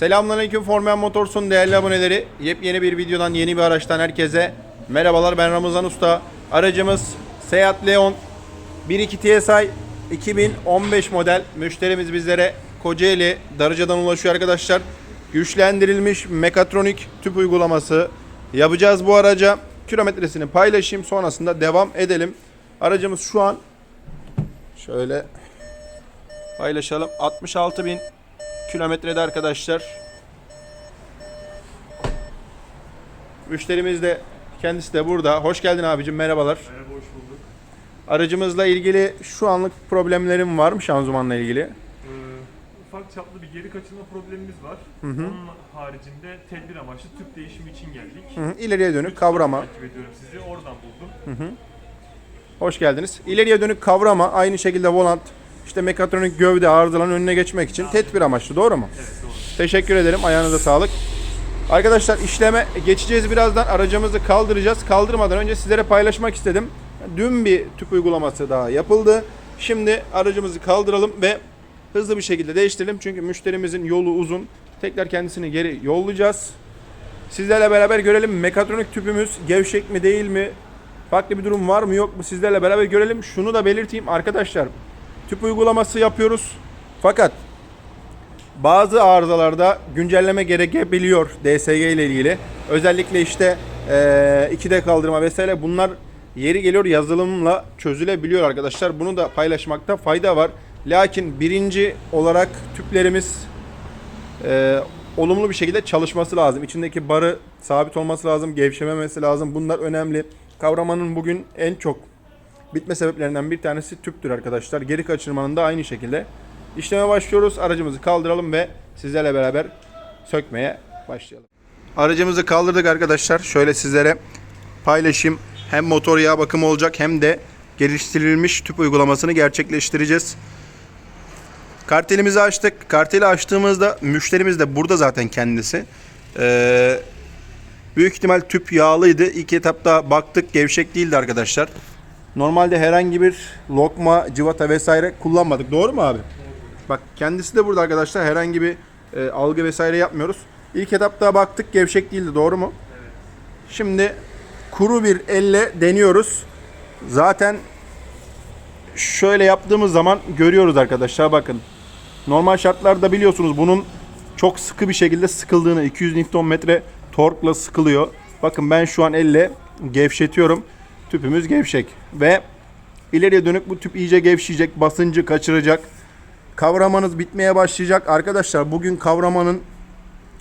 Selamünaleyküm Formen Motors'un değerli aboneleri. Yepyeni bir videodan, yeni bir araçtan herkese merhabalar. Ben Ramazan Usta. Aracımız Seat Leon 1.2 TSI 2015 model. Müşterimiz bizlere Kocaeli Darıca'dan ulaşıyor arkadaşlar. Güçlendirilmiş mekatronik tüp uygulaması yapacağız bu araca. Kilometresini paylaşayım sonrasında devam edelim. Aracımız şu an şöyle paylaşalım. 66 bin kilometrede arkadaşlar. Müşterimiz de kendisi de burada. Hoş geldin abicim merhabalar. Merhaba, hoş bulduk. Aracımızla ilgili şu anlık problemlerim var mı şanzımanla ilgili? Ee, ufak çaplı bir geri kaçırma problemimiz var. Onun haricinde tedbir amaçlı tüp değişimi için geldik. Hı hı, İleriye dönük kavrama. Takip ediyorum sizi, oradan buldum. Hoş geldiniz. İleriye dönük kavrama aynı şekilde volant işte mekatronik gövde arızaların önüne geçmek için tedbir amaçlı doğru mu? Evet, doğru. Teşekkür ederim. Ayağınıza sağlık. Arkadaşlar işleme geçeceğiz birazdan. Aracımızı kaldıracağız. Kaldırmadan önce sizlere paylaşmak istedim. Dün bir tüp uygulaması daha yapıldı. Şimdi aracımızı kaldıralım ve hızlı bir şekilde değiştirelim. Çünkü müşterimizin yolu uzun. Tekrar kendisini geri yollayacağız. Sizlerle beraber görelim mekatronik tüpümüz gevşek mi değil mi? Farklı bir durum var mı yok mu? Sizlerle beraber görelim. Şunu da belirteyim arkadaşlar. Tüp uygulaması yapıyoruz. Fakat bazı arızalarda güncelleme gerekebiliyor DSG ile ilgili. Özellikle işte eee 2D kaldırma vesaire bunlar yeri geliyor yazılımla çözülebiliyor arkadaşlar. Bunu da paylaşmakta fayda var. Lakin birinci olarak tüplerimiz eee, olumlu bir şekilde çalışması lazım. İçindeki barı sabit olması lazım, gevşememesi lazım. Bunlar önemli. Kavramanın bugün en çok bitme sebeplerinden bir tanesi tüptür arkadaşlar. Geri kaçırmanın da aynı şekilde. İşleme başlıyoruz. Aracımızı kaldıralım ve sizlerle beraber sökmeye başlayalım. Aracımızı kaldırdık arkadaşlar. Şöyle sizlere paylaşayım. Hem motor yağ bakımı olacak hem de geliştirilmiş tüp uygulamasını gerçekleştireceğiz. Kartelimizi açtık. Karteli açtığımızda müşterimiz de burada zaten kendisi. Ee, büyük ihtimal tüp yağlıydı. İlk etapta baktık gevşek değildi arkadaşlar. Normalde herhangi bir lokma, civata vesaire kullanmadık. Doğru mu abi? Bak kendisi de burada arkadaşlar. Herhangi bir e, algı vesaire yapmıyoruz. İlk etapta baktık gevşek değildi. Doğru mu? Şimdi kuru bir elle deniyoruz. Zaten şöyle yaptığımız zaman görüyoruz arkadaşlar bakın. Normal şartlarda biliyorsunuz bunun çok sıkı bir şekilde sıkıldığını 200 Nm torkla sıkılıyor. Bakın ben şu an elle gevşetiyorum. Tüpümüz gevşek ve ileriye dönük bu tüp iyice gevşeyecek, basıncı kaçıracak. Kavramanız bitmeye başlayacak. Arkadaşlar bugün kavramanın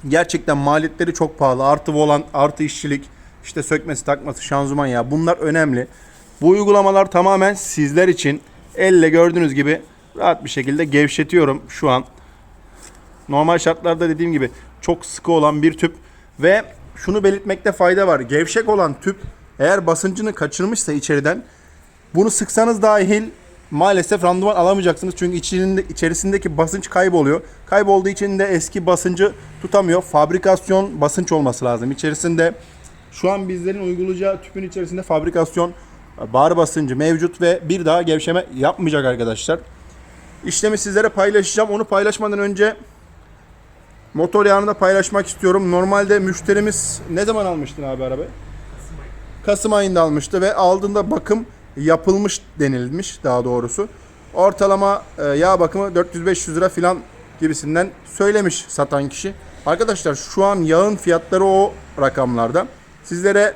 gerçekten maliyetleri çok pahalı. Artı volant, artı işçilik, işte sökmesi, takması, şanzıman ya bunlar önemli. Bu uygulamalar tamamen sizler için elle gördüğünüz gibi rahat bir şekilde gevşetiyorum şu an. Normal şartlarda dediğim gibi çok sıkı olan bir tüp ve şunu belirtmekte fayda var. Gevşek olan tüp eğer basıncını kaçırmışsa içeriden bunu sıksanız dahil maalesef randıman alamayacaksınız. Çünkü içinde, içerisindeki basınç kayboluyor. Kaybolduğu için de eski basıncı tutamıyor. Fabrikasyon basınç olması lazım. İçerisinde şu an bizlerin uygulayacağı tüpün içerisinde fabrikasyon bar basıncı mevcut ve bir daha gevşeme yapmayacak arkadaşlar. İşlemi sizlere paylaşacağım. Onu paylaşmadan önce motor yağını da paylaşmak istiyorum. Normalde müşterimiz ne zaman almıştın abi arabayı? Kasım ayında almıştı ve aldığında bakım yapılmış denilmiş daha doğrusu. Ortalama e, yağ bakımı 400-500 lira filan gibisinden söylemiş satan kişi. Arkadaşlar şu an yağın fiyatları o rakamlarda. Sizlere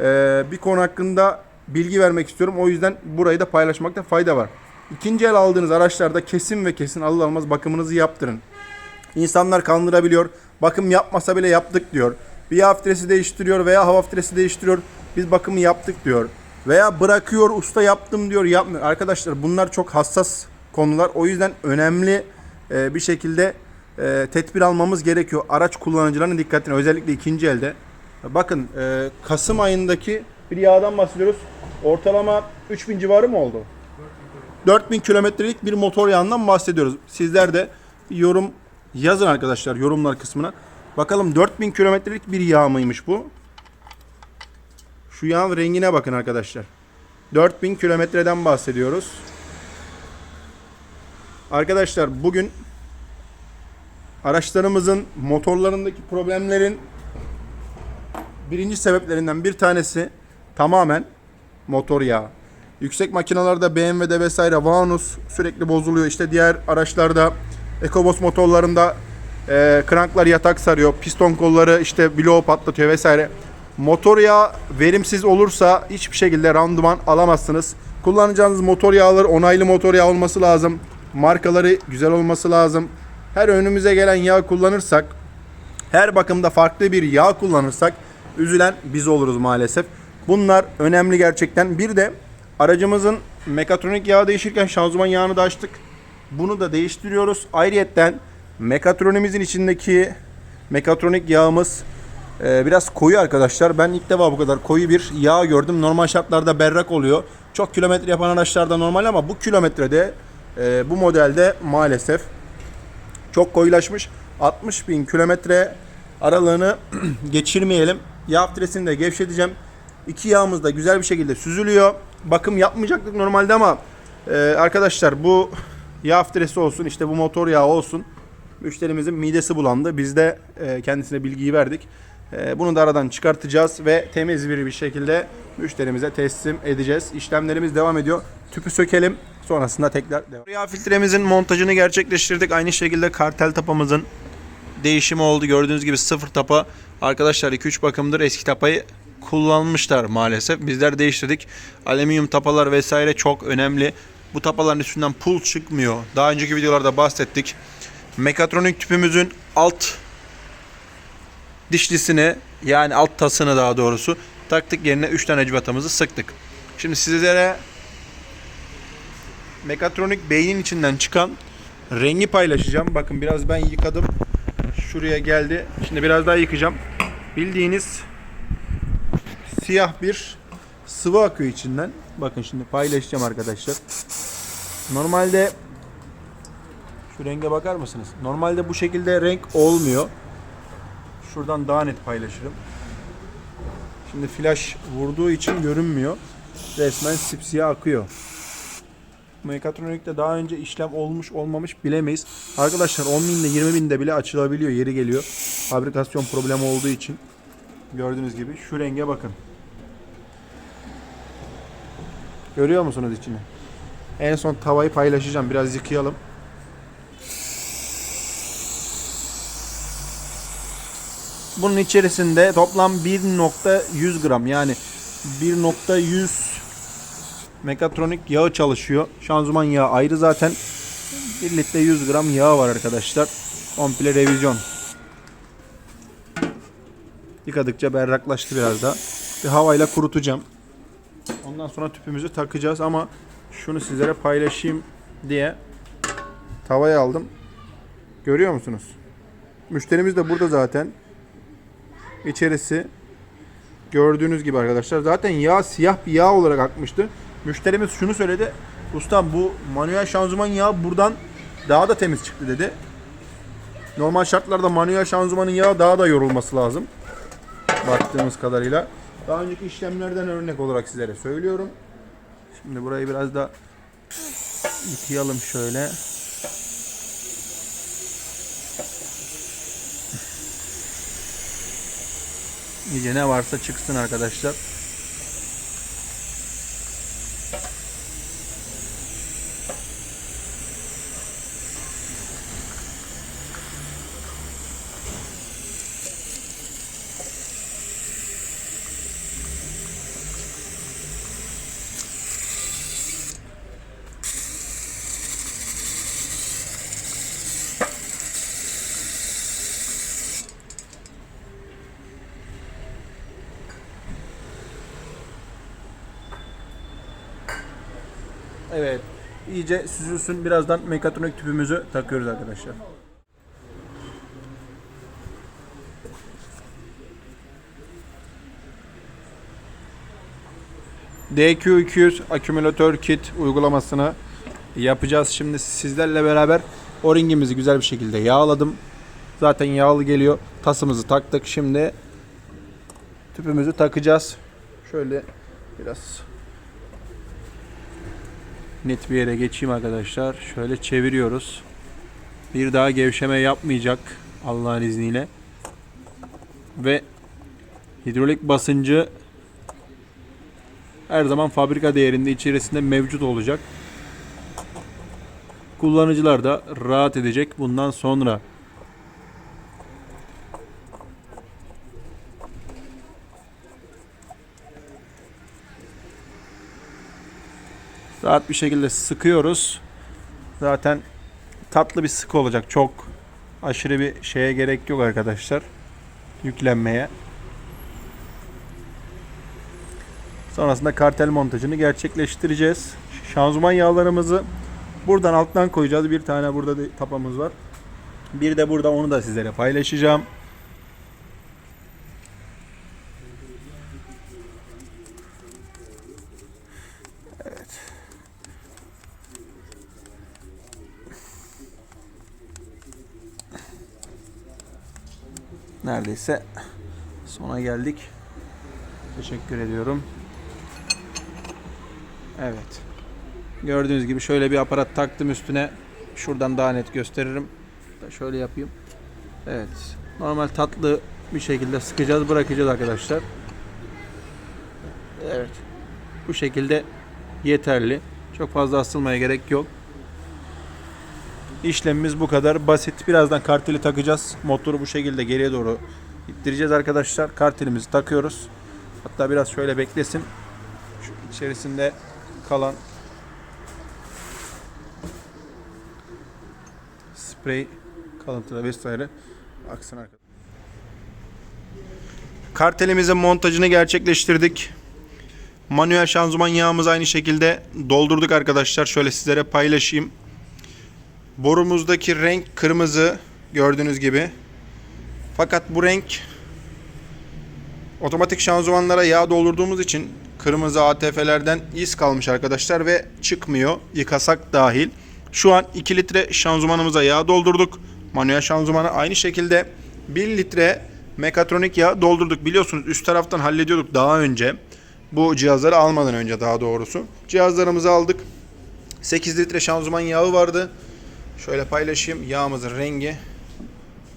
e, bir konu hakkında bilgi vermek istiyorum. O yüzden burayı da paylaşmakta fayda var. İkinci el aldığınız araçlarda kesin ve kesin alır almaz bakımınızı yaptırın. İnsanlar kandırabiliyor. Bakım yapmasa bile yaptık diyor. Bir yağ filtresi değiştiriyor veya hava filtresi değiştiriyor. Biz bakımı yaptık diyor. Veya bırakıyor usta yaptım diyor yapmıyor. Arkadaşlar bunlar çok hassas konular. O yüzden önemli e, bir şekilde e, tedbir almamız gerekiyor. Araç kullanıcılarının dikkatine özellikle ikinci elde. Bakın e, Kasım ayındaki bir yağdan bahsediyoruz. Ortalama 3000 civarı mı oldu? 4000 kilometrelik bir motor yağından bahsediyoruz. Sizler de yorum yazın arkadaşlar yorumlar kısmına. Bakalım 4000 kilometrelik bir yağ mıymış bu? Şu yağın rengine bakın arkadaşlar. 4000 kilometreden bahsediyoruz. Arkadaşlar bugün araçlarımızın motorlarındaki problemlerin birinci sebeplerinden bir tanesi tamamen motor yağı. Yüksek makinalarda BMW'de vesaire Vanus sürekli bozuluyor. İşte diğer araçlarda EcoBoost motorlarında e, kranklar yatak sarıyor. Piston kolları işte bloğu patlatıyor vesaire. Motor yağı verimsiz olursa hiçbir şekilde randıman alamazsınız. Kullanacağınız motor yağları onaylı motor yağı olması lazım. Markaları güzel olması lazım. Her önümüze gelen yağ kullanırsak her bakımda farklı bir yağ kullanırsak üzülen biz oluruz maalesef. Bunlar önemli gerçekten. Bir de aracımızın mekatronik yağı değişirken şanzıman yağını da açtık. Bunu da değiştiriyoruz. Ayrıyetten mekatronimizin içindeki mekatronik yağımız e, biraz koyu arkadaşlar. Ben ilk defa bu kadar koyu bir yağ gördüm. Normal şartlarda berrak oluyor. Çok kilometre yapan araçlarda normal ama bu kilometrede e, bu modelde maalesef çok koyulaşmış. 60 bin kilometre aralığını geçirmeyelim. Yağ filtresini de gevşeteceğim. İki yağımız da güzel bir şekilde süzülüyor. Bakım yapmayacaktık normalde ama e, arkadaşlar bu yağ filtresi olsun işte bu motor yağı olsun. Müşterimizin midesi bulandı. Biz de e, kendisine bilgiyi verdik. E, bunu da aradan çıkartacağız ve temiz bir bir şekilde müşterimize teslim edeceğiz. İşlemlerimiz devam ediyor. Tüpü sökelim. Sonrasında tekrar devam. Yağ filtremizin montajını gerçekleştirdik. Aynı şekilde kartel tapamızın değişimi oldu. Gördüğünüz gibi sıfır tapa. Arkadaşlar 2-3 bakımdır eski tapayı kullanmışlar maalesef. Bizler değiştirdik. Alüminyum tapalar vesaire çok önemli. Bu tapaların üstünden pul çıkmıyor. Daha önceki videolarda bahsettik. Mekatronik tüpümüzün alt dişlisini yani alt tasını daha doğrusu taktık yerine 3 tane civatamızı sıktık. Şimdi sizlere mekatronik beynin içinden çıkan rengi paylaşacağım. Bakın biraz ben yıkadım. Şuraya geldi. Şimdi biraz daha yıkayacağım. Bildiğiniz siyah bir sıvı akıyor içinden. Bakın şimdi paylaşacağım arkadaşlar. Normalde şu renge bakar mısınız? Normalde bu şekilde renk olmuyor. Şuradan daha net paylaşırım. Şimdi flash vurduğu için görünmüyor. Resmen sipsiyah akıyor. Mekatronikte daha önce işlem olmuş olmamış bilemeyiz. Arkadaşlar 10 binde 20 binde bile açılabiliyor yeri geliyor. Fabrikasyon problemi olduğu için. Gördüğünüz gibi şu renge bakın. Görüyor musunuz içini? En son tavayı paylaşacağım. Biraz yıkayalım. Bunun içerisinde toplam 1.100 gram yani 1.100 mekatronik yağı çalışıyor. Şanzıman yağı ayrı zaten. 1 litre 100 gram yağı var arkadaşlar. Komple revizyon. Yıkadıkça berraklaştı biraz da. Bir havayla kurutacağım. Ondan sonra tüpümüzü takacağız ama şunu sizlere paylaşayım diye tavaya aldım. Görüyor musunuz? Müşterimiz de burada zaten. İçerisi gördüğünüz gibi arkadaşlar. Zaten yağ siyah bir yağ olarak akmıştı. Müşterimiz şunu söyledi. Ustam bu manuel şanzıman yağı buradan daha da temiz çıktı dedi. Normal şartlarda manuel şanzımanın yağı daha da yorulması lazım. Baktığımız kadarıyla. Daha önceki işlemlerden örnek olarak sizlere söylüyorum. Şimdi burayı biraz da yıkayalım şöyle. İyice ne varsa çıksın arkadaşlar. Evet. İyice süzülsün. Birazdan mekatronik tüpümüzü takıyoruz arkadaşlar. DQ200 akümülatör kit uygulamasını yapacağız. Şimdi sizlerle beraber o-ringimizi güzel bir şekilde yağladım. Zaten yağlı geliyor. Tasımızı taktık. Şimdi tüpümüzü takacağız. Şöyle biraz net bir yere geçeyim arkadaşlar. Şöyle çeviriyoruz. Bir daha gevşeme yapmayacak Allah'ın izniyle. Ve hidrolik basıncı her zaman fabrika değerinde içerisinde mevcut olacak. Kullanıcılar da rahat edecek bundan sonra. Rahat bir şekilde sıkıyoruz. Zaten tatlı bir sıkı olacak. Çok aşırı bir şeye gerek yok arkadaşlar. Yüklenmeye. Sonrasında kartel montajını gerçekleştireceğiz. Şanzıman yağlarımızı buradan alttan koyacağız. Bir tane burada da tapamız var. Bir de burada onu da sizlere paylaşacağım. Neredeyse sona geldik. Teşekkür ediyorum. Evet. Gördüğünüz gibi şöyle bir aparat taktım üstüne. Şuradan daha net gösteririm. Şöyle yapayım. Evet. Normal tatlı bir şekilde sıkacağız, bırakacağız arkadaşlar. Evet. Bu şekilde yeterli. Çok fazla asılmaya gerek yok. İşlemimiz bu kadar basit. Birazdan karteli takacağız. Motoru bu şekilde geriye doğru ittireceğiz arkadaşlar. Kartelimizi takıyoruz. Hatta biraz şöyle beklesin. Şu içerisinde kalan sprey kalıntıları vesaire aksın arkadaşlar. Kartelimizin montajını gerçekleştirdik. Manuel şanzıman yağımızı aynı şekilde doldurduk arkadaşlar. Şöyle sizlere paylaşayım. Borumuzdaki renk kırmızı gördüğünüz gibi. Fakat bu renk otomatik şanzımanlara yağ doldurduğumuz için kırmızı ATF'lerden iz kalmış arkadaşlar ve çıkmıyor yıkasak dahil. Şu an 2 litre şanzımanımıza yağ doldurduk. Manuel şanzımana aynı şekilde 1 litre mekatronik yağ doldurduk. Biliyorsunuz üst taraftan hallediyorduk daha önce. Bu cihazları almadan önce daha doğrusu. Cihazlarımızı aldık. 8 litre şanzıman yağı vardı. Şöyle paylaşayım. Yağımızın rengi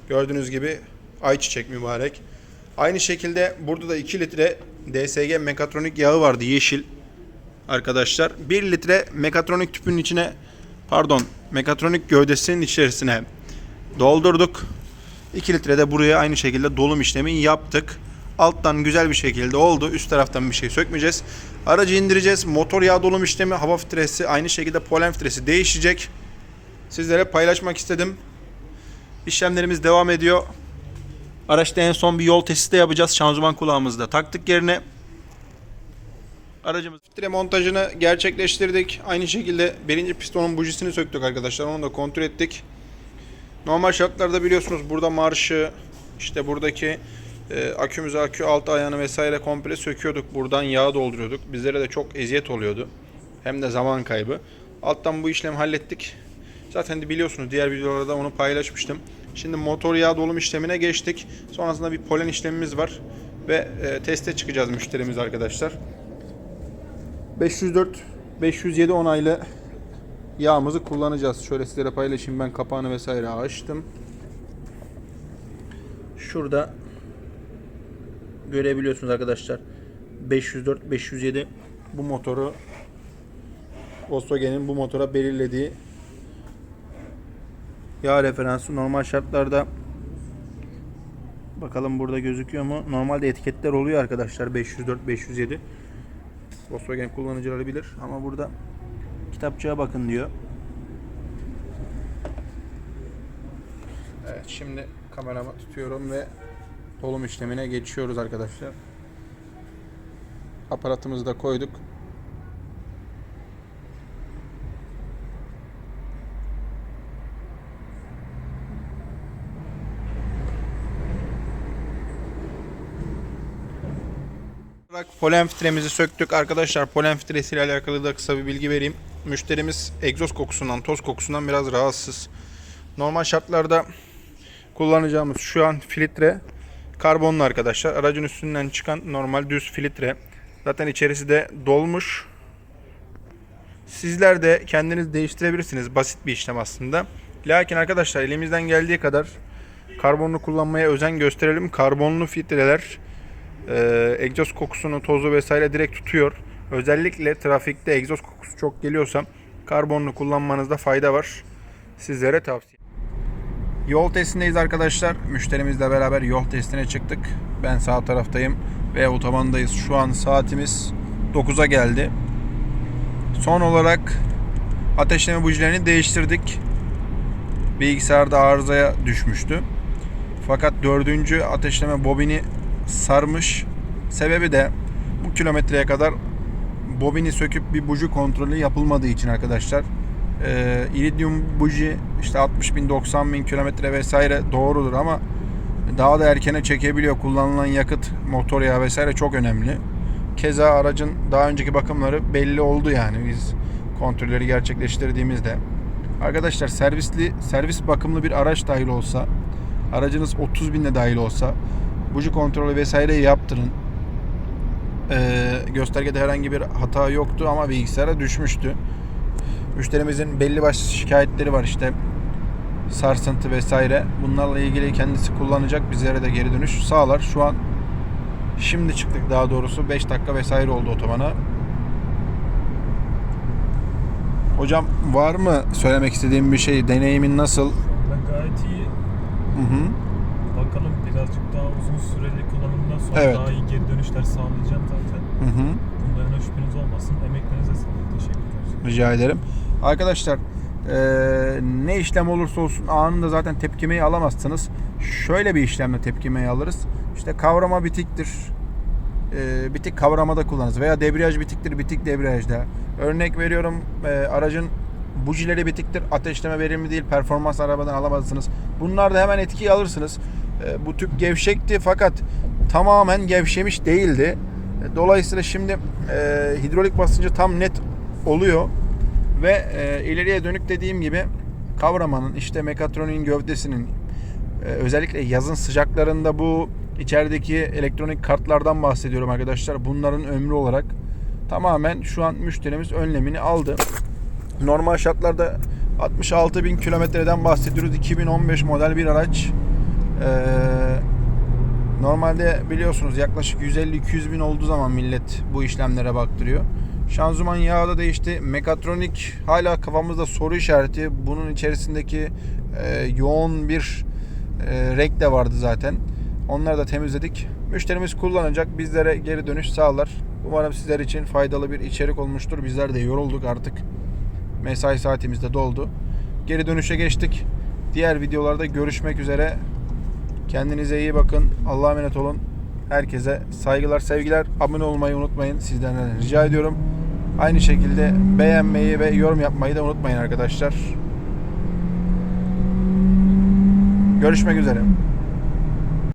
gördüğünüz gibi ayçiçek mübarek. Aynı şekilde burada da 2 litre DSG mekatronik yağı vardı yeşil. Arkadaşlar 1 litre mekatronik tüpünün içine pardon mekatronik gövdesinin içerisine doldurduk. 2 litre de buraya aynı şekilde dolum işlemi yaptık. Alttan güzel bir şekilde oldu. Üst taraftan bir şey sökmeyeceğiz. Aracı indireceğiz. Motor yağ dolum işlemi, hava filtresi, aynı şekilde polen filtresi değişecek sizlere paylaşmak istedim. İşlemlerimiz devam ediyor. Araçta en son bir yol testi de yapacağız. Şanzıman kulağımızı da taktık yerine. Aracımız filtre montajını gerçekleştirdik. Aynı şekilde birinci pistonun bujisini söktük arkadaşlar. Onu da kontrol ettik. Normal şartlarda biliyorsunuz burada marşı, işte buradaki e, akümüzü, akü altı ayağını vesaire komple söküyorduk. Buradan yağ dolduruyorduk. Bizlere de çok eziyet oluyordu. Hem de zaman kaybı. Alttan bu işlemi hallettik. Zaten de biliyorsunuz diğer videolarda onu paylaşmıştım. Şimdi motor yağ dolum işlemine geçtik. Sonrasında bir polen işlemimiz var. Ve e, teste çıkacağız müşterimiz arkadaşlar. 504 507 onaylı yağımızı kullanacağız. Şöyle sizlere paylaşayım. Ben kapağını vesaire açtım. Şurada görebiliyorsunuz arkadaşlar. 504 507 bu motoru Volkswagen'in bu motora belirlediği yağ referansı normal şartlarda bakalım burada gözüküyor mu? Normalde etiketler oluyor arkadaşlar 504 507. Volkswagen kullanıcıları bilir ama burada kitapçığa bakın diyor. Evet şimdi kameramı tutuyorum ve dolum işlemine geçiyoruz arkadaşlar. Aparatımızı da koyduk. Polen filtremizi söktük. Arkadaşlar polen filtresiyle alakalı da kısa bir bilgi vereyim. Müşterimiz egzoz kokusundan, toz kokusundan biraz rahatsız. Normal şartlarda kullanacağımız şu an filtre karbonlu arkadaşlar. Aracın üstünden çıkan normal düz filtre. Zaten içerisi de dolmuş. Sizler de kendiniz değiştirebilirsiniz. Basit bir işlem aslında. Lakin arkadaşlar elimizden geldiği kadar karbonlu kullanmaya özen gösterelim. Karbonlu filtreler e, egzoz kokusunu, tozu vesaire direkt tutuyor. Özellikle trafikte egzoz kokusu çok geliyorsa karbonlu kullanmanızda fayda var. Sizlere tavsiye. Yol testindeyiz arkadaşlar. Müşterimizle beraber yol testine çıktık. Ben sağ taraftayım ve otobandayız. Şu an saatimiz 9'a geldi. Son olarak ateşleme bujilerini değiştirdik. Bilgisayarda arızaya düşmüştü. Fakat dördüncü ateşleme bobini sarmış. Sebebi de bu kilometreye kadar bobini söküp bir buji kontrolü yapılmadığı için arkadaşlar. Ee, iridium buji işte 60 bin 90 bin kilometre vesaire doğrudur ama daha da erkene çekebiliyor. Kullanılan yakıt, motor yağı vesaire çok önemli. Keza aracın daha önceki bakımları belli oldu yani biz kontrolleri gerçekleştirdiğimizde. Arkadaşlar servisli servis bakımlı bir araç dahil olsa aracınız 30 binle dahil olsa buji kontrolü vesaireyi yaptırın. Ee, göstergede herhangi bir hata yoktu ama bilgisayara düşmüştü. Müşterimizin belli başlı şikayetleri var işte sarsıntı vesaire. Bunlarla ilgili kendisi kullanacak bizlere de geri dönüş sağlar. Şu an şimdi çıktık daha doğrusu 5 dakika vesaire oldu otobana. Hocam var mı söylemek istediğim bir şey? Deneyimin nasıl? Gayet iyi. Hı hı. Birazcık daha uzun süreli kullanımdan sonra Evet. daha iyi geri dönüşler sağlayacağım zaten. Hı hı. Bundan yana şüpheniz olmasın. Emeklerinize sağlık. Teşekkür ederim. Rica ederim. Arkadaşlar eee, ne işlem olursa olsun anında zaten tepkimeyi alamazsınız. Şöyle bir işlemle tepkimeyi alırız. İşte kavrama bitiktir. Eee, bitik kavramada kullanırız. Veya debriyaj bitiktir, bitik debriyajda. Örnek veriyorum eee, aracın bujileri bitiktir. Ateşleme verimli değil. Performans arabadan alamazsınız. Bunlarda hemen etkiyi alırsınız. Eee, bu tüp gevşekti fakat tamamen gevşemiş değildi. Dolayısıyla şimdi eee, hidrolik basıncı tam net oluyor ve e, ileriye dönük dediğim gibi kavramanın işte mekatroniğin gövdesinin e, özellikle yazın sıcaklarında bu içerideki elektronik kartlardan bahsediyorum arkadaşlar. Bunların ömrü olarak tamamen şu an müşterimiz önlemini aldı. Normal şartlarda 66 bin kilometreden bahsediyoruz. 2015 model bir araç. Ee, normalde biliyorsunuz yaklaşık 150-200 bin olduğu zaman millet bu işlemlere baktırıyor. Şanzıman yağı da değişti. Mekatronik hala kafamızda soru işareti. Bunun içerisindeki e, yoğun bir e, renk de vardı zaten. Onları da temizledik. Müşterimiz kullanacak. Bizlere geri dönüş sağlar. Umarım sizler için faydalı bir içerik olmuştur. Bizler de yorulduk artık. Mesai saatimiz de doldu. Geri dönüşe geçtik. Diğer videolarda görüşmek üzere. Kendinize iyi bakın. Allah'a emanet olun. Herkese saygılar, sevgiler. Abone olmayı unutmayın. Sizden rica ediyorum. Aynı şekilde beğenmeyi ve yorum yapmayı da unutmayın arkadaşlar. Görüşmek üzere.